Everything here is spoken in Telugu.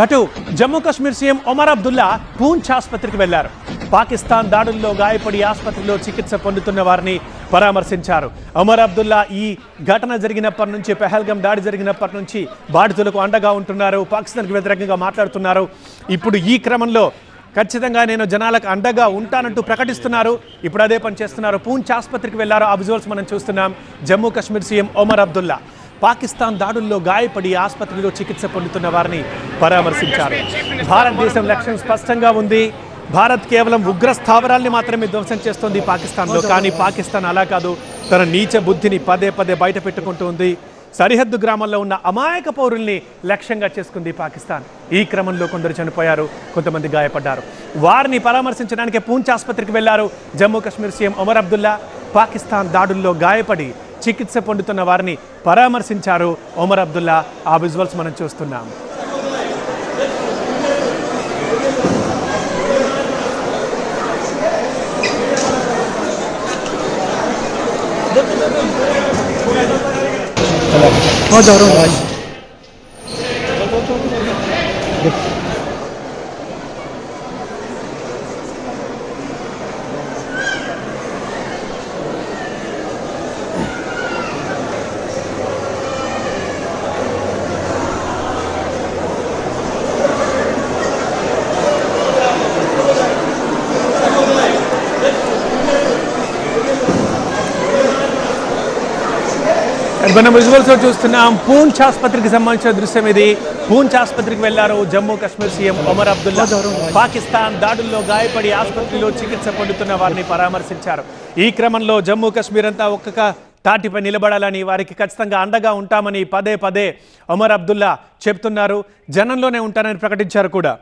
ఘటు జమ్మూ కాశ్మీర్ సీఎం ఒమర్ అబ్దుల్లా పూంచ్ ఆసుపత్రికి వెళ్ళారు. పాకిస్తాన్ దాడుల్లో గాయపడి ఆసుపత్రిలో చికిత్స పొందుతున్న వారిని పరామర్శించారు. ఒమర్ అబ్దుల్లా ఈ ఘటన జరిగినప్పటి నుంచి పెహల్గం దాడి జరిగినప్పటి నుంచి బాధితులకు అండగా ఉంటున్నారు పాకిస్తాన్కి వ్యతిరేకంగా మాట్లాడుతున్నారు. ఇప్పుడు ఈ క్రమంలో ఖచ్చితంగా నేను జనాలకు అండగా ఉంటానంటూ ప్రకటిస్తున్నారు. ఇప్పుడు అదే పని చేస్తున్నారు. పూంచ్ ఆసుపత్రికి వెళ్ళారు. ఆ విజువల్స్ మనం చూస్తున్నాం. జమ్మూ కాశ్మీర్ సీఎం ఒమర్ అబ్దుల్లా. పాకిస్తాన్ దాడుల్లో గాయపడి ఆసుపత్రిలో చికిత్స పొందుతున్న వారిని పరామర్శించారు. భారతదేశం లక్ష్యం స్పష్టంగా ఉంది. భారత్ కేవలం ఉగ్ర స్థావరాల్ని మాత్రమే ధ్వంసం చేస్తోంది పాకిస్తాన్లో. కానీ పాకిస్తాన్ అలా కాదు. తన నీచ బుద్ధిని పదే పదే బయట పెట్టుకుంటూ ఉంది. సరిహద్దు గ్రామాల్లో ఉన్న అమాయక పౌరుల్ని లక్ష్యంగా చేసుకుంది పాకిస్తాన్. ఈ క్రమంలో కొందరు చనిపోయారు. కొంతమంది గాయపడ్డారు. వారిని పరామర్శించడానికి పూంచ్ ఆసుపత్రికి వెళ్ళారు జమ్మూ కాశ్మీర్ సీఎం ఒమర్ అబ్దుల్లా. పాకిస్తాన్ దాడుల్లో గాయపడి చికిత్స పొందుతున్న వారిని పరామర్శించారు ఒమర్ అబ్దుల్లా. ఆ విజువల్స్ మనం చూస్తున్నాం. మనం విజువల్స్లో చూస్తున్నాం. పూంచ్ ఆసుపత్రికి సంబంధించిన దృశ్యం ఇది. పూంచ్ ఆసుపత్రికి వెళ్ళారు జమ్మూ కాశ్మీర్ సీఎం ఒమర్ అబ్దుల్లా. పాకిస్తాన్ దాడుల్లో గాయపడి ఆసుపత్రిలో చికిత్స పొందుతున్న వారిని పరామర్శించారు. ఈ క్రమంలో జమ్మూ కాశ్మీర్ అంతా ఒక్కొక్క తాటిపై నిలబడాలని వారికి ఖచ్చితంగా అండగా ఉంటామని పదే పదే ఒమర్ అబ్దుల్లా చెప్తున్నారు. జనంలోనే ఉంటానని ప్రకటించారు కూడా.